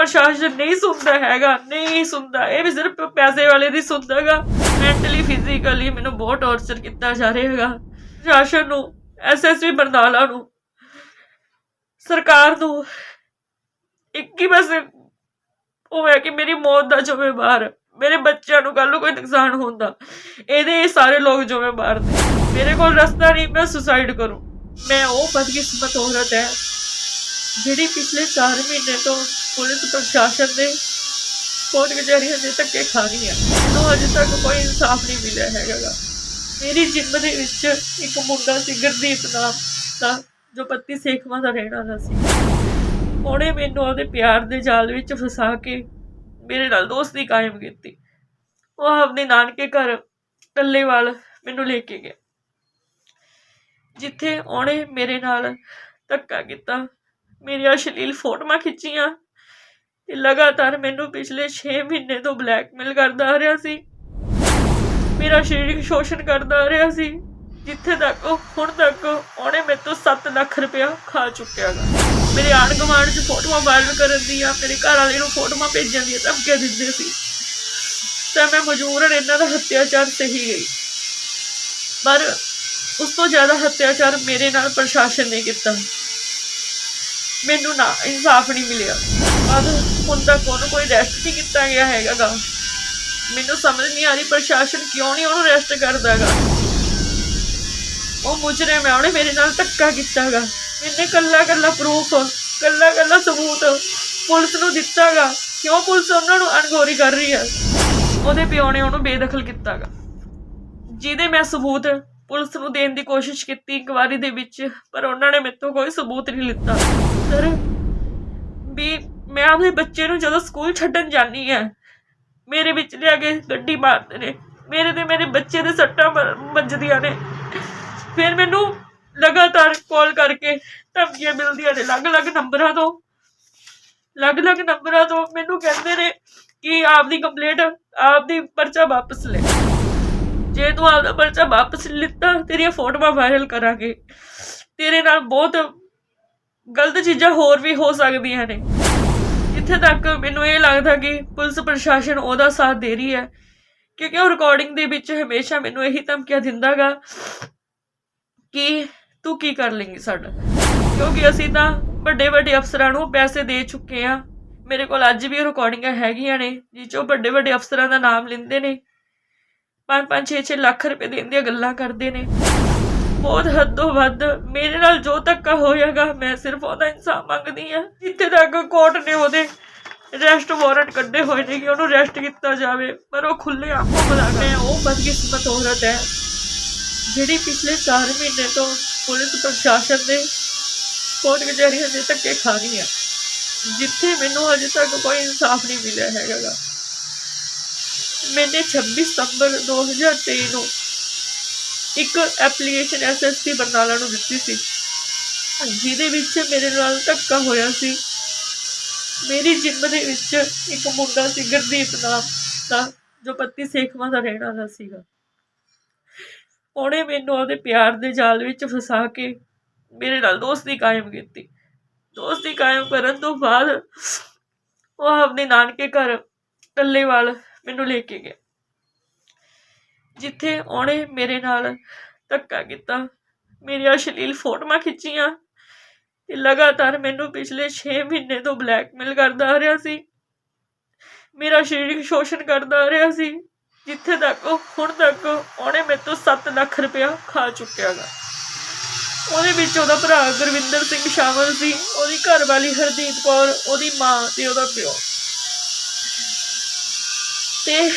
ਪ੍ਰਸ਼ਾਸਨ ਨਹੀਂ ਸੁਣਦਾ ਹੈਗਾ, ਨਹੀਂ ਸੁਣਦਾ। ਇਹ ਵੀ ਸਿਰਫ ਪੈਸੇ ਵਾਲੇ ਦੀ ਸੁਣਦਾਗਾ। ਮੈਂਟਲੀ ਫਿਜ਼ੀਕਲੀ ਮੈਨੂੰ ਬਹੁਤ ਟੌਰਚਰ ਕੀਤਾ ਜਾ ਰਿਹਾ ਹੈਗਾ। ਪ੍ਰਸ਼ਾਸਨ ਨੂੰ ਐਸਐਸਪੀ ਬਰਨਾਲਾ ਨੂੰ, ਸਰਕਾਰ ਨੂੰ, ਇੱਕ ਹੀ ਬਸ ਉਹ ਹੈ ਕਿ ਮੇਰੀ ਮੌਤ ਦਾ ਜ਼ਿੰਮੇਵਾਰ। ਮੇਰੇ ਬੱਚਿਆਂ ਨੂੰ ਕੱਲ ਨੂੰ ਕੋਈ ਨੁਕਸਾਨ ਹੁੰਦਾ ਇਹਦੇ ਸਾਰੇ ਲੋਕ ਜ਼ਿੰਮੇਵਾਰ ਨੇ। ਮੇਰੇ ਕੋਲ ਰਸਤਾ ਨਹੀਂ, ਮੈਂ ਸੁਸਾਈਡ ਕਰੂੰ। ਮੈਂ ਉਹ ਬਦਕਿਸਮਤ ਔਰਤ ਹੈ, ਜਿਹੜੀ ਪਿਛਲੇ 4 ਮਹੀਨੇ ਤੋਂ ਪੁਲਿਸ ਪ੍ਰਸ਼ਾਸਨ ਦੇ ਕੋਰਟ ਕਚਹਿਰੀਆਂ ਦੇ ਧੱਕੇ ਖਾ ਰਹੀ ਹੈ ਮੈਨੂੰ ਅਜੇ ਤੱਕ ਕੋਈ ਇਨਸਾਫ ਨਹੀਂ ਮਿਲਿਆ ਹੈਗਾ ਮੇਰੀ ਜ਼ਿੰਦਗੀ ਦੇ ਵਿੱਚ ਇੱਕ ਮੁੰਡਾ ਸੀ, ਗੁਰਦੀਪ ਨਾਮ ਦਾ, ਜੋ ਪੱਤੀ ਸੇਖਵਾਂ ਦਾ ਰਹਿਣ ਵਾਲਾ ਸੀ। ਉਹਨੇ ਮੈਨੂੰ ਉਹਦੇ ਪਿਆਰ ਦੇ ਜਾਲ ਵਿੱਚ ਫਸਾ ਕੇ ਮੇਰੇ ਨਾਲ ਦੋਸਤੀ ਕਾਇਮ ਕੀਤੀ। ਉਹ ਆਪਣੇ ਨਾਨਕੇ ਘਰ ਟੱਲੇਵਾਲ ਮੈਨੂੰ ਲੈ ਕੇ ਗਿਆ। ਜਿੱਥੇ ਉਹਨੇ ਮੇਰੇ ਨਾਲ ਧੱਕਾ ਕੀਤਾ, ਮੇਰੀਆਂ ਅਸ਼ਲੀਲ ਫੋਟੋਆਂ ਖਿੱਚੀਆਂ ਤੇ ਲਗਾਤਾਰ ਮੈਨੂੰ ਪਿਛਲੇ 6 ਮਹੀਨੇ ਤੋਂ ਬਲੈਕਮੇਲ ਕਰਦਾ ਆ ਰਿਹਾ ਸੀ। ਮੇਰਾ ਸਰੀਰਕ ਸ਼ੋਸ਼ਣ ਕਰਦਾ ਆ ਰਿਹਾ ਸੀ। ਜਿੱਥੇ ਤੱਕ, ਹੁਣ ਤੱਕ ਉਹਨੇ ਮੇਰੇ ਤੋਂ 7 ਲੱਖ ਰੁਪਇਆ ਖਾ ਚੁੱਕਿਆ ਮੇਰੇ ਆਣ ਗੁਆਂਢ 'ਚ ਫੋਟੋਆਂ ਵਾਇਰਲ ਕਰਨ ਦੀਆਂ, ਮੇਰੇ ਘਰ ਵਾਲੇ ਨੂੰ ਫੋਟੋਆਂ ਭੇਜਣ ਦੀਆਂ ਧਮਕੀਆਂ ਦਿੰਦੇ ਸੀ। ਤਾਂ ਮੈਂ ਮਜਬੂਰਨ ਇਹਨਾਂ ਦਾ ਹੱਤਿਆਚਾਰ ਸਹੀ ਗਈ ਪਰ ਉਸ ਤੋਂ ਜ਼ਿਆਦਾ ਹੱਤਿਆਚਾਰ ਮੇਰੇ ਨਾਲ ਪ੍ਰਸ਼ਾਸਨ ਨੇ ਕੀਤਾ। ਮੈਨੂੰ ਨਾ ਇਨਸਾਫ ਨਹੀਂ ਮਿਲਿਆ। ਬਾਅਦ ਹੁਣ ਤੱਕ ਉਹਨੂੰ ਕੋਈ ਰੈਸਟ ਨਹੀਂ ਕੀਤਾ ਗਿਆ ਹੈਗਾ ਮੈਨੂੰ ਸਮਝ ਨਹੀਂ ਆ ਰਹੀ ਪ੍ਰਸ਼ਾਸਨ ਕਿਉਂ ਨਹੀਂ ਉਹਨੂੰ ਰੈਸਟ ਕਰਦਾਗਾ। ਉਹ ਮੁਜਰਮ ਹੈ ਉਹਨੇ ਮੇਰੇ ਨਾਲ ਧੱਕਾ ਕੀਤਾਗਾ। ਮੈਨੇ ਕੱਲਾ ਕੱਲਾ ਪ੍ਰੂਫ ਕੱਲਾ ਕੱਲਾ ਸਬੂਤ ਪੁਲਿਸ ਨੂੰ ਦਿੱਤਾਗਾ। ਕਿਉਂ ਪੁਲਿਸ ਉਹਨਾਂ ਨੂੰ ਅਣਗੌਰੀ ਕਰ ਰਹੀ ਹੈ? ਉਹਦੇ ਪਿਓ ਨੇ ਉਹਨੂੰ ਬੇਦਖਲ ਕੀਤਾਗਾ। ਜਿਹਦੇ ਮੈਂ ਸਬੂਤ ਪੁਲਿਸ ਨੂੰ ਦੇਣ ਦੀ ਕੋਸ਼ਿਸ਼ ਕੀਤੀ ਇੱਕ ਵਾਰੀ ਦੇ ਵਿੱਚ, ਪਰ ਉਹਨਾਂ ਨੇ ਮੇਰੇ ਤੋਂ ਕੋਈ ਸਬੂਤ ਨਹੀਂ ਲਿੱਤਾ। ਸਰ, ਵੀ ਮੈਂ ਆਪਣੇ ਬੱਚੇ ਨੂੰ ਜਦੋਂ ਸਕੂਲ ਛੱਡਣ ਜਾਂਦੀ ਆ ਮੇਰੇ ਵਿੱਚ ਲਿਆ ਕੇ ਗੱਡੀ ਮਾਰਦੇ ਨੇ, ਮੇਰੇ ਤੇ ਮੇਰੇ ਬੱਚੇ ਦੇ ਸੱਟਾਂ ਵੱਜਦੀਆਂ ਨੇ। ਫਿਰ ਮੈਨੂੰ ਲਗਾਤਾਰ ਕਾਲ ਕਰਕੇ ਧਮਕੀਆਂ ਮਿਲਦੀਆਂ ਨੇ, ਅਲੱਗ-ਅਲੱਗ ਨੰਬਰਾਂ ਤੋਂ। ਅਲੱਗ-ਅਲੱਗ ਨੰਬਰਾਂ ਤੋਂ ਮੈਨੂੰ ਕਹਿੰਦੇ ਨੇ ਕਿ ਆਪਦੀ ਕੰਪਲੇਂਟ, ਆਪਦੀ ਪਰਚਾ ਵਾਪਸ ਲੈ। ਜੇ ਤੂੰ ਆਪਦਾ ਪਰਚਾ ਵਾਪਸ ਲਿੱਤਾ, ਤੇਰੀਆਂ ਫੋਟੋਆਂ ਵਾਇਰਲ ਕਰਾਂਗੇ। ਤੇਰੇ ਨਾਲ ਬਹੁਤ ਗਲਤ ਚੀਜ਼ਾਂ ਹੋਰ ਵੀ ਹੋ ਸਕਦੀਆਂ ਨੇ। ਇੱਥੇ ਤੱਕ ਮੈਨੂੰ ਇਹ ਲੱਗਦਾ ਕਿ ਪੁਲਿਸ ਪ੍ਰਸ਼ਾਸਨ ਉਹਦਾ ਸਾਥ ਦੇ ਰਹੀ ਹੈ, ਕਿਉਂਕਿ ਉਹ ਰਿਕਾਰਡਿੰਗ ਦੇ ਵਿੱਚ ਹਮੇਸ਼ਾ ਮੈਨੂੰ ਇਹੀ ਧਮਕੀਆਂ ਦਿੰਦਾਗਾ ਕਿ ਤੂੰ ਕੀ ਕਰ ਲੇਂਗੀ ਸਾਡਾ ਕਿਉਂਕਿ ਅਸੀਂ ਤਾਂ ਵੱਡੇ ਵੱਡੇ ਅਫਸਰਾਂ ਨੂੰ ਪੈਸੇ ਦੇ ਚੁੱਕੇ ਆ ਮੇਰੇ ਕੋਲ ਅੱਜ ਵੀ ਰਿਕਾਰਡਿੰਗਾਂ ਹੈਗੀਆਂ ਨੇ, ਜਿਹ 'ਚੋਂ ਵੱਡੇ ਵੱਡੇ ਅਫਸਰਾਂ ਦਾ ਨਾਮ ਲੈਂਦੇ ਨੇ। 5-5 6-6 ਲੱਖ ਰੁਪਏ ਦੇਣ ਦੀਆਂ ਗੱਲਾਂ ਕਰਦੇ ਨੇ। ਬਹੁਤ ਹੱਦੋਂ ਵੱਧ ਮੇਰੇ ਨਾਲ ਜੋ ਧੱਕਾ ਹੋਇਆਗਾ, ਮੈਂ ਸਿਰਫ ਉਹਦਾ ਇਨਸਾਫ ਮੰਗਦੀ ਆ ਜਿੱਥੇ ਤੱਕ ਕੋਰਟ ਨੇ ਉਹਦੇ ਰੈਸਟ ਵਾਰੰਟ ਕੱਢੇ ਹੋਏ ਨੇ ਕਿ ਉਹਨੂੰ ਰੈਸਟ ਕੀਤਾ ਜਾਵੇ, ਪਰ ਉਹ ਖੁੱਲੇ ਆਪੋ ਬੁਲਾ ਮੈਂ ਉਹ ਬਦਕਿਸਮਤ ਔਰਤ ਹੈ। ਜਿਹੜੀ ਪਿਛਲੇ 4 ਮਹੀਨੇ ਤੋਂ ਪੁਲਿਸ, ਪ੍ਰਸ਼ਾਸਨ ਦੇ ਕੋਰਟ ਕਚਹਿਰੀਆਂ ਦੇ ਧੱਕੇ ਖਾ ਗਈ ਹੈ, ਜਿੱਥੇ ਮੈਨੂੰ ਅਜੇ ਤੱਕ ਕੋਈ ਇਨਸਾਫ ਨਹੀਂ ਮਿਲਿਆ ਹੈਗਾ ਮੈਨੇ 26 ਸਤੰਬਰ 2023 ਨੂੰ ਇੱਕ ਐਪਲੀਕੇਸ਼ਨ ਐਸਐਸਪੀ ਬਰਨਾਲਾ ਨੂੰ ਦਿੱਤੀ ਸੀ। ਜਿਹਦੇ ਵਿੱਚ ਮੇਰੇ ਨਾਲ ਧੱਕਾ ਹੋਇਆ ਸੀ। ਮੇਰੀ ਜਿੰਮ ਦੇ ਵਿੱਚ ਇੱਕ ਮੁੰਡਾ ਸੀ, ਗੁਰਦੀਪ ਨਾਮ ਦਾ, ਜੋ ਪੱਤੀ ਸੇਖਵਾਂ ਦਾ ਰਹਿਣ ਵਾਲਾ ਸੀਗਾ। ਉਹਨੇ ਮੈਨੂੰ ਉਹਦੇ ਪਿਆਰ ਦੇ ਜਾਲ ਵਿੱਚ ਫਸਾ ਕੇ ਮੇਰੇ ਨਾਲ ਦੋਸਤੀ ਕਾਇਮ ਕੀਤੀ। ਦੋਸਤੀ ਕਾਇਮ ਕਰਨ ਤੋਂ ਬਾਅਦ ਉਹ ਆਪਣੇ ਨਾਨਕੇ ਘਰ ਟੱਲੇਵਾਲ ਮੈਨੂੰ ਲੈ ਕੇ ਗਿਆ ਜਿੱਥੇ ਉਹਨੇ ਮੇਰੇ ਨਾਲ ਧੱਕਾ ਕੀਤਾ। ਮੇਰੀਆਂ ਅਸ਼ਲੀਲ ਫੋਟੋਆਂ ਖਿੱਚੀਆਂ ਤੇ ਲਗਾਤਾਰ ਮੈਨੂੰ ਪਿਛਲੇ 6 ਮਹੀਨੇ ਤੋਂ ਬਲੈਕਮੇਲ ਕਰਦਾ ਆ ਰਿਹਾ ਸੀ। ਮੇਰਾ ਸਰੀਰਕ ਸ਼ੋਸ਼ਣ ਕਰਦਾ ਆ ਰਿਹਾ ਸੀ, ਜਿੱਥੇ ਤੱਕ, ਹੁਣ ਤੱਕ ਉਹਨੇ ਮੇਰੇ ਤੋਂ 7 ਲੱਖ ਰੁਪਇਆ ਖਾ ਚੁੱਕਿਆ ਗਾ। ਉਹਦੇ ਵਿੱਚ ਉਹਦਾ ਭਰਾ ਗੁਰਵਿੰਦਰ ਸਿੰਘ ਸ਼ਾਮਲ ਸੀ, ਉਹਦੀ ਘਰਵਾਲੀ ਹਰਦੀਪ ਕੌਰ, ਉਹਦੀ ਮਾਂ ਤੇ ਉਹਦਾ ਪਿਓ। ਤੇ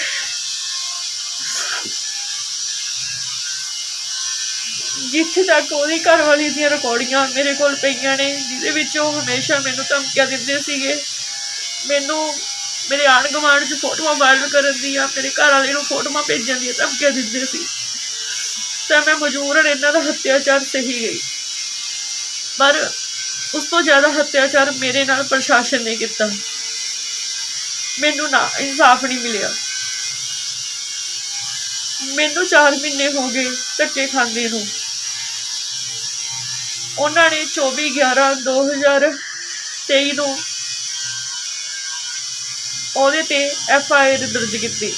ਜਿੱਥੇ ਤੱਕ ਉਹਦੀ ਘਰਵਾਲੀ ਦੀਆਂ ਰਿਕਾਰਡਿੰਗਾਂ ਮੇਰੇ ਕੋਲ ਪਈਆਂ ਨੇ, ਜਿਹਦੇ ਵਿੱਚ ਉਹ ਹਮੇਸ਼ਾ ਮੈਨੂੰ ਧਮਕੀਆਂ ਦਿੰਦੇ ਸੀਗੇ। ਮੈਨੂੰ ਮੇਰੇ ਆਣ ਗੁਆਂਢ 'ਚ ਫੋਟੋਆਂ ਵਾਇਰਲ ਕਰਨ ਦੀਆਂ, ਮੇਰੇ ਘਰ ਵਾਲੇ ਨੂੰ ਫੋਟੋਆਂ ਭੇਜਣ ਦੀਆਂ ਧਮਕੀਆਂ ਦਿੰਦੇ ਸੀ। ਤਾਂ ਮੈਂ ਮਜਬੂਰਨ ਇਹਨਾਂ ਦਾ ਹੱਤਿਆਚਾਰ ਸਹੀ ਗਈ ਪਰ ਉਸ ਤੋਂ ਜ਼ਿਆਦਾ ਹੱਤਿਆਚਾਰ ਮੇਰੇ ਨਾਲ ਪ੍ਰਸ਼ਾਸਨ ਨੇ ਕੀਤਾ। ਮੈਨੂੰ ਨਾ ਇਨਸਾਫ ਨਹੀਂ ਮਿਲਿਆ। ਮੈਨੂੰ 4 ਮਹੀਨੇ ਹੋ ਗਏ ਧੱਕੇ ਖਾਂਦੇ ਨੂੰ। ਉਹਨਾਂ ਨੇ 24 11 2023 ਨੂੰ ਉਹਦੇ ਤੇ ਐਫ ਆਈ ਆਰ ਦਰਜ ਕੀਤੀ।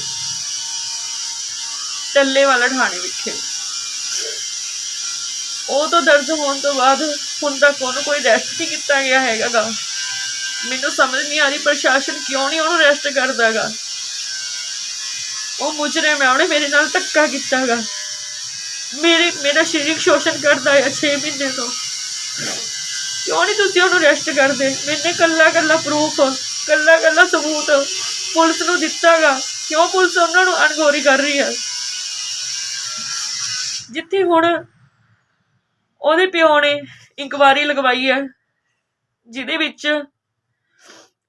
ਟੱਲੇ ਵਾਲਾ ਥਾਣੇ ਵਿਖੇ। ਉਹ ਤੋਂ ਦਰਜ ਹੋਣ ਤੋਂ ਬਾਅਦ ਹੁਣ ਤੱਕ ਉਹਨੂੰ ਕੋਈ ਅਰੈਸਟ ਨਹੀਂ ਕੀਤਾ ਗਿਆ ਹੈਗਾ ਗਾ ਮੈਨੂੰ ਸਮਝ ਨਹੀਂ ਆ ਰਹੀ ਪ੍ਰਸ਼ਾਸਨ ਕਿਉਂ ਨਹੀਂ ਉਹਨੂੰ ਅਰੈਸਟ ਕਰਦਾਗਾ। ਉਹ ਮੁਜਰਮ ਹੈ ਉਹਨੇ ਮੇਰੇ ਨਾਲ ਧੱਕਾ ਕੀਤਾਗਾ। ਮੇਰੇ, ਮੇਰਾ ਸਰੀਰਕ ਸ਼ੋਸ਼ਣ ਕਰਦਾ ਹੈ 6 ਮਹੀਨੇ ਤੋਂ। ਕਿਉਂ ਨਹੀਂ ਤੁਸੀਂ ਉਹਨੂੰ ਅਰੈਸਟ ਕਰਦੇ? ਮੈਨੇ ਕੱਲਾ ਕੱਲਾ ਪ੍ਰੂਫ ਕੱਲਾ ਕੱਲਾ ਸਬੂਤ ਪੁਲਿਸ ਨੂੰ ਦਿੱਤਾਗਾ। ਕਿਉਂ ਪੁਲਿਸ ਉਹਨਾਂ ਨੂੰ ਅਣਗੌਰੀ ਕਰ ਰਹੀ ਹੈ? ਜਿੱਥੇ ਹੁਣ ਉਹਦੇ ਪਿਓ ਨੇ ਇਨਕੁਆਰੀ ਲਗਵਾਈ ਹੈ, ਜਿਹਦੇ ਵਿੱਚ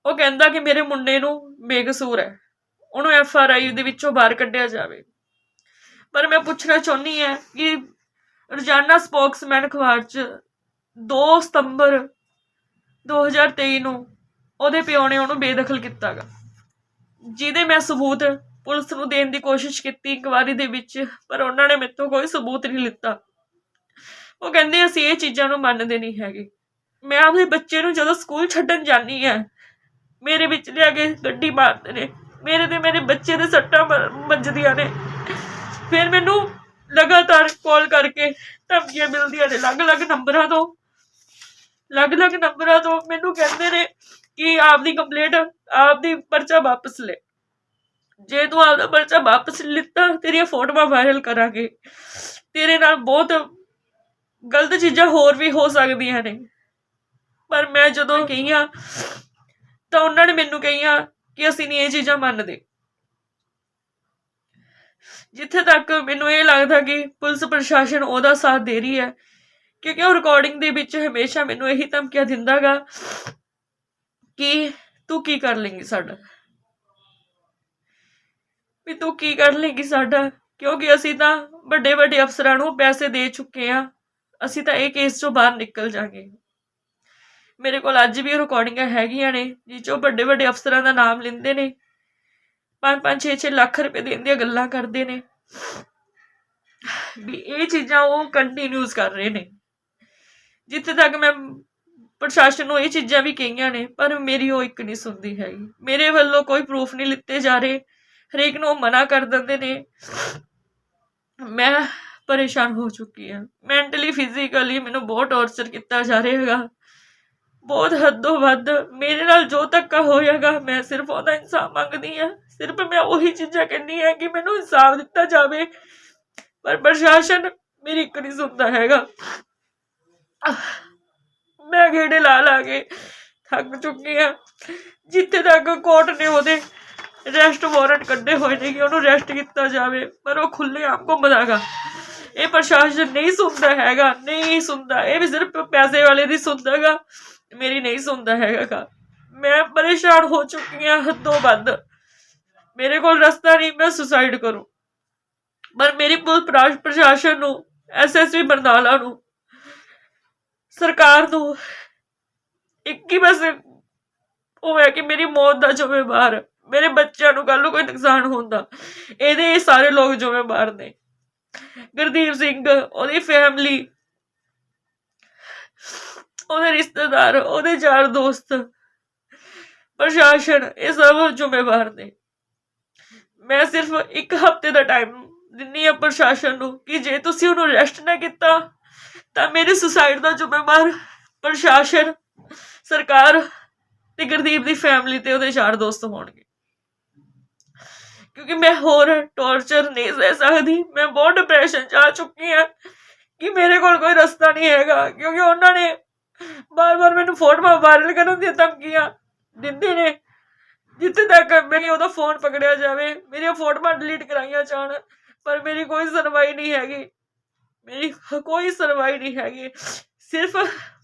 ਉਹ ਕਹਿੰਦਾ ਕਿ ਮੇਰੇ ਮੁੰਡੇ ਨੂੰ ਬੇਕਸੂਰ ਹੈ। ਉਹਨੂੰ ਐਫ ਆਰ ਆਈ ਦੇ ਵਿੱਚੋਂ ਬਾਹਰ ਕੱਢਿਆ ਜਾਵੇ। ਪਰ ਮੈਂ ਪੁੱਛਣਾ ਚਾਹੁੰਦੀ ਹਾਂ ਕਿ ਰੋਜ਼ਾਨਾ ਸਪੋਕਸਮੈਨ ਅਖਬਾਰ 'ਚ 2 ਸਤੰਬਰ 2023 ਨੂੰ ਉਹਦੇ ਪਿਓ ਨੇ ਉਹਨੂੰ ਬੇਦਖਲ ਕੀਤਾਗਾ। ਜਿਹਦੇ ਮੈਂ ਸਬੂਤ ਪੁਲਿਸ ਨੂੰ ਦੇਣ ਦੀ ਕੋਸ਼ਿਸ਼ ਕੀਤੀ ਇਨਕੁਆਰੀ ਦੇ ਵਿੱਚ, ਪਰ ਉਹਨਾਂ ਨੇ ਮੇਤੋਂ ਕੋਈ ਸਬੂਤ ਨਹੀਂ ਲਿੱਤਾ। ਉਹ ਕਹਿੰਦੇ, ਅਸੀਂ ਇਹ ਚੀਜ਼ਾਂ ਨੂੰ ਮੰਨਦੇ ਨਹੀਂ ਹੈਗੇ। ਮੈਂ ਆਪਣੇ ਬੱਚੇ ਨੂੰ ਜਦੋਂ ਸਕੂਲ ਛੱਡਣ ਜਾਂਦੀ ਆ, ਮੇਰੇ ਵਿੱਚ ਲਿਆ ਕੇ ਗੱਡੀ ਮਾਰਦੇ ਨੇ, ਮੇਰੇ ਤੇ ਮੇਰੇ ਬੱਚੇ ਦੇ ਸੱਟਾਂ ਵੱਜਦੀਆਂ ਨੇ। ਫਿਰ ਮੈਨੂੰ ਲਗਾਤਾਰ ਕਾਲ ਕਰਕੇ ਧਮਕੀਆਂ ਮਿਲਦੀਆਂ ਨੇ, ਅਲੱਗ-ਅਲੱਗ ਨੰਬਰਾਂ ਤੋਂ। ਅਲੱਗ-ਅਲੱਗ ਨੰਬਰਾਂ ਤੋਂ ਮੈਨੂੰ ਕਹਿੰਦੇ ਨੇ ਕਿ ਆਪਦੀ ਕੰਪਲੇਂਟ, ਆਪਦੀ ਪਰਚਾ ਵਾਪਸ ਲੈ। ਜੇ ਤੂੰ ਆਪਦਾ ਪਰਚਾ ਵਾਪਸ ਲਿੱਤਾ, ਤੇਰੀਆਂ ਫੋਟੋਆਂ ਵਾਇਰਲ ਕਰਾਂਗੇ। ਤੇਰੇ ਨਾਲ ਬਹੁਤ ਗਲਤ ਚੀਜ਼ਾਂ ਹੋਰ ਵੀ ਹੋ ਸਕਦੀਆਂ ਨੇ। ਪਰ ਮੈਂ ਜਦੋਂ ਕਹੀਆਂ, ਤਾਂ ਉਹਨਾਂ ਨੇ ਮੈਨੂੰ ਕਹੀਆਂ ਕਿ ਅਸੀਂ ਨਹੀਂ ਇਹ ਚੀਜ਼ਾਂ ਮੰਨਦੇ। ਜਿੱਥੇ ਤੱਕ ਮੈਨੂੰ ਇਹ ਲੱਗਦਾ ਕਿ ਪੁਲਿਸ ਪ੍ਰਸ਼ਾਸਨ ਉਹਦਾ ਸਾਥ ਦੇ ਰਹੀ ਹੈ ਕਿਉਂਕਿ ਉਹ ਰਿਕਾਰਡਿੰਗ ਦੇ ਵਿੱਚ ਹਮੇਸ਼ਾ ਮੈਨੂੰ ਇਹੀ ਧਮਕੀਆਂ ਦਿੰਦਾਗਾ ਕਿ ਤੂੰ ਕੀ ਕਰ ਲੇਂਗੀ ਸਾਡਾ? ਵੀ ਤੂੰ ਕੀ ਕਰ ਲੇਂਗੀ ਸਾਡਾ? ਕਿਉਂਕਿ ਅਸੀਂ ਤਾਂ ਵੱਡੇ ਵੱਡੇ ਅਫਸਰਾਂ ਨੂੰ ਪੈਸੇ ਦੇ ਚੁੱਕੇ ਆ ਅਸੀਂ ਤਾਂ ਇਹ ਕੇਸ ਚੋਂ ਬਾਹਰ ਨਿਕਲ ਜਾਾਂਗੇ। ਮੇਰੇ ਕੋਲ ਅੱਜ ਵੀ ਰਿਕਾਰਡਿੰਗਾਂ ਹੈਗੀਆਂ ਨੇ, ਜਿਹ ਚੋਂ ਵੱਡੇ ਵੱਡੇ ਅਫਸਰਾਂ ਦਾ ਨਾਮ ਲੈਂਦੇ ਨੇ। 5-5 6-6 ਲੱਖ ਰੁਪਏ ਦੇਣ ਦੀਆਂ ਗੱਲਾਂ ਕਰਦੇ ਨੇ। ਵੀ ਇਹ ਚੀਜ਼ਾਂ ਉਹ ਕੰਟੀਨਿਊਸ ਕਰ ਰਹੇ ਨੇ। ਜਿੱਥੇ ਤੱਕ ਮੈਂ ਪ੍ਰਸ਼ਾਸਨ ਨੂੰ ਇਹ ਚੀਜ਼ਾਂ ਵੀ ਕਹੀਆਂ ਨੇ, ਪਰ ਮੇਰੀ ਉਹ ਇੱਕ ਨਹੀਂ ਸੁਣਦੀ ਹੈਗੀ। ਮੇਰੇ ਵੱਲੋਂ ਕੋਈ ਪ੍ਰੂਫ ਨਹੀਂ ਲਿੱਤੇ ਜਾ ਰਹੇ। ਹਰੇਕ ਨੂੰ ਉਹ ਮਨਾ ਕਰ ਦਿੰਦੇ ਨੇ। ਮੈਂ ਪਰੇਸ਼ਾਨ ਹੋ ਚੁੱਕੀ ਹਾਂ। ਮੈਂਟਲੀ ਫਿਜ਼ੀਕਲੀ ਮੈਨੂੰ ਬਹੁਤ ਟੌਰਚਰ ਕੀਤਾ ਜਾ ਰਿਹਾ ਹੈਗਾ। ਬਹੁਤ ਹੱਦੋਂ ਵੱਧ ਮੇਰੇ ਨਾਲ ਜੋ ਧੱਕਾ ਹੋਇਆਗਾ ਮੈਂ ਸਿਰਫ ਉਹਦਾ ਇਨਸਾਫ ਮੰਗਦੀ ਹਾਂ। ਸਿਰਫ ਮੈਂ ਉਹੀ ਚੀਜ਼ਾਂ ਕਹਿੰਦੀ ਹਾਂ ਕਿ ਮੈਨੂੰ ਇਨਸਾਫ ਦਿੱਤਾ ਜਾਵੇ। ਪਰ ਪ੍ਰਸ਼ਾਸਨ ਮੇਰੀ ਇੱਕ ਨਹੀਂ ਸੁਣਦਾ ਹੈਗਾ। ਮੈਂ ਗੇੜੇ ਲਾ ਲਾ ਕੇ ਥੱਕ ਚੁੱਕੀ ਹਾਂ ਜਿੱਥੇ ਤੱਕ ਕੋਰਟ ਨੇ ਉਹਦੇ ਰੈਸਟ ਵਾਰੰਟ ਕੱਢੇ ਹੋਏ ਨੇ ਕਿ ਉਹਨੂੰ ਰੈਸਟ ਕੀਤਾ ਜਾਵੇ, ਪਰ ਉਹ ਖੁੱਲੇ ਆਮ ਘੁੰਮਦਾਗਾ ਇਹ ਪ੍ਰਸ਼ਾਸਨ ਨਹੀਂ ਸੁਣਦਾ ਹੈਗਾ, ਨਹੀਂ ਸੁਣਦਾ। ਇਹ ਵੀ ਸਿਰਫ ਪੈਸੇ ਵਾਲੇ ਦੀ ਸੁਣਦਾਗਾ, ਮੇਰੀ ਨਹੀਂ ਸੁਣਦਾ ਹੈਗਾ ਗਾ। ਮੈਂ ਪਰੇਸ਼ਾਨ ਹੋ ਚੁੱਕੀ ਹਾਂ ਹੱਦੋਂ ਵੱਧ। ਮੇਰੇ ਕੋਲ ਰਸਤਾ ਨਹੀਂ, ਮੈਂ ਸੁਸਾਈਡ ਕਰੂੰ। ਪਰ ਮੇਰੀ ਪੁਲਿਸ ਪ੍ਰਸ਼ਾਸਨ ਨੂੰ ਐਸਐਸਪੀ ਬਰਨਾਲਾ ਨੂੰ ਸਰਕਾਰ ਨੂੰ ਇੱਕ ਹੀ ਬਸ ਉਹ ਹੈ ਕਿ ਮੇਰੀ ਮੌਤ ਦਾ ਜ਼ਿੰਮੇਵਾਰ ਮੇਰੇ ਬੱਚਿਆਂ ਨੂੰ ਕੱਲ ਨੂੰ ਕੋਈ ਨੁਕਸਾਨ ਹੁੰਦਾ। ਇਹਦੇ ਇਹ ਸਾਰੇ ਲੋਕ ਜ਼ਿੰਮੇਵਾਰ ਨੇ। ਗੁਰਦੀਪ ਸਿੰਘ, ਉਹਦੀ ਫੈਮਿਲੀ ਉਹਦੇ ਰਿਸ਼ਤੇਦਾਰ, ਉਹਦੇ ਯਾਰ ਦੋਸਤ, ਪ੍ਰਸ਼ਾਸਨ, ਇਹ ਸਭ ਜ਼ਿੰਮੇਵਾਰ ਨੇ। ਮੈਂ ਸਿਰਫ ਇੱਕ ਹਫ਼ਤੇ ਦਾ ਟਾਈਮ ਦਿੰਨੀ ਆ ਪ੍ਰਸ਼ਾਸਨ ਨੂੰ ਕਿ ਜੇ ਤੁਸੀਂ ਉਹਨੂੰ ਅਰੈਸਟ ਨਾ ਕੀਤਾ ਤਾਂ ਮੇਰੇ ਸੁਸਾਇਡ ਦਾ ਜ਼ਿੰਮੇਵਾਰ ਪ੍ਰਸ਼ਾਸਨ, ਸਰਕਾਰ ਤੇ ਗੁਰਦੀਪ ਦੀ ਫੈਮਿਲੀ ਤੇ ਉਹਦੇ ਯਾਰ ਦੋਸਤ ਹੋਣਗੇ। ਕਿਉਂਕਿ ਮੈਂ ਹੋਰ ਟੌਰਚਰ ਨਹੀਂ ਸਹਿ ਸਕਦੀ, ਮੈਂ ਬਹੁਤ ਡਿਪਰੈਸ਼ਨ ਚ ਆ ਚੁੱਕੀ ਹਾਂ ਕਿ ਮੇਰੇ ਕੋਲ ਕੋਈ ਰਸਤਾ ਨਹੀਂ ਹੈਗਾ, ਕਿਉਂਕਿ ਉਹਨਾਂ ਨੇ ਬਾਰ-ਬਾਰ ਮੈਨੂੰ ਫੋਟੋਆਂ ਵਾਇਰਲ ਕਰਨ ਦੀਆਂ ਧਮਕੀਆਂ ਦਿੰਦੇ ਨੇ, ਜਿੱਥੇ ਤੱਕ ਮੇਰੀ ਉਹਦਾ ਫੋਨ ਪਕੜਿਆ ਜਾਵੇ, ਮੇਰੀਆਂ ਫੋਟੋਆਂ ਡਿਲੀਟ ਕਰਾਈਆਂ ਜਾਣ, ਪਰ ਮੇਰੀ ਕੋਈ ਸੁਣਵਾਈ ਨਹੀਂ ਹੈਗੀ। ਮੇਰੀ ਕੋਈ ਸੁਣਵਾਈ ਨਹੀਂ ਹੈਗੀ। ਸਿਰਫ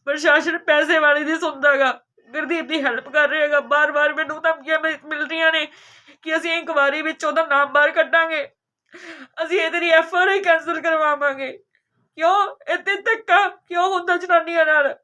ਪ੍ਰਸ਼ਾਸਨ ਪੈਸੇ ਵਾਲੇ ਦੀ ਸੁਣਦਾਗਾ ਗੁਰਦੀਪ ਦੀ ਹੈਲਪ ਕਰ ਰਿਹਾਗਾ ਬਾਰ-ਬਾਰ ਮੈਨੂੰ ਧਮਕੀਆਂ ਮਿਲ ਮਿਲ ਰਹੀਆਂ ਨੇ ਕਿ ਅਸੀਂ ਇਨਕੁਆਰੀ ਵਿੱਚ ਉਹਦਾ ਨਾਮ ਬਾਹਰ ਕੱਢਾਂਗੇ। ਅਸੀਂ ਇਹ ਤੇਰੀ ਐਫ ਆਰ ਆਈ ਕੈਂਸਲ ਕਰਵਾਵਾਂਗੇ। ਕਿਉਂ? ਇੱਥੇ ਧੱਕਾ ਕਿਉਂ ਹੁੰਦਾ ਜਨਾਨੀਆਂ ਨਾਲ?